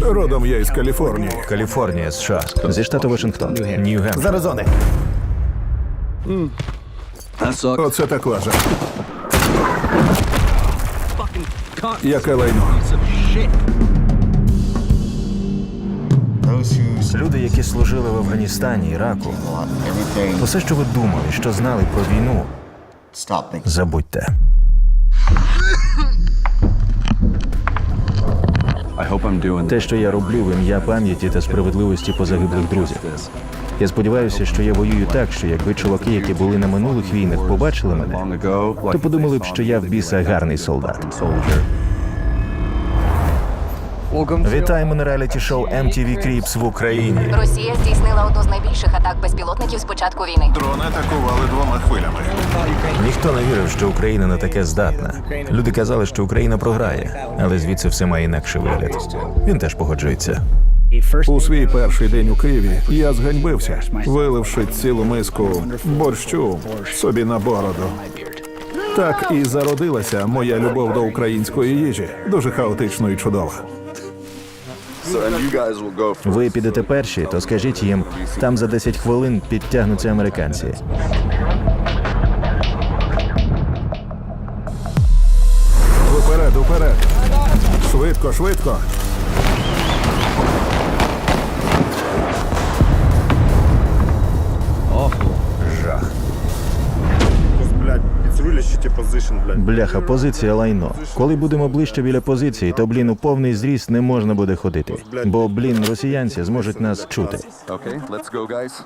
Родом я із Каліфорнії. Каліфорнія, США. Зі штату Вашингтон. Нью-Гемп. З Аризони. Оце так лажа. Яке лайно. Люди, які служили в Афганістані, Іраку, усе, що ви думали, що знали про війну, забудьте. Те, що я роблю в ім'я пам'яті та справедливості позагиблих друзів. Я сподіваюся, що я воюю так, що якби чуваки, які були на минулих війнах, побачили мене, то подумали б, що я в біса гарний солдат. Вітаємо на реаліті шоу MTV Creeps в Україні. Росія здійснила одну з найбільших атак безпілотників з початку війни. Дрони атакували двома хвилями. Ніхто не вірив, що Україна на таке здатна. Люди казали, що Україна програє, але звідси все має інакший вигляд. Він теж погоджується. У свій перший день у Києві я зганьбився, виливши цілу миску борщу собі на бороду. Так і зародилася моя любов до української їжі, дуже хаотично і чудова. Ви підете перші, то скажіть їм, там за 10 хвилин підтягнуться американці. Уперед, уперед. Швидко, швидко. Бляха, позиція лайно. Коли будемо ближче біля позиції, то блін у повний зріст не можна буде ходити. Бо блін, росіянці зможуть нас чути. Okay, let's go, guys.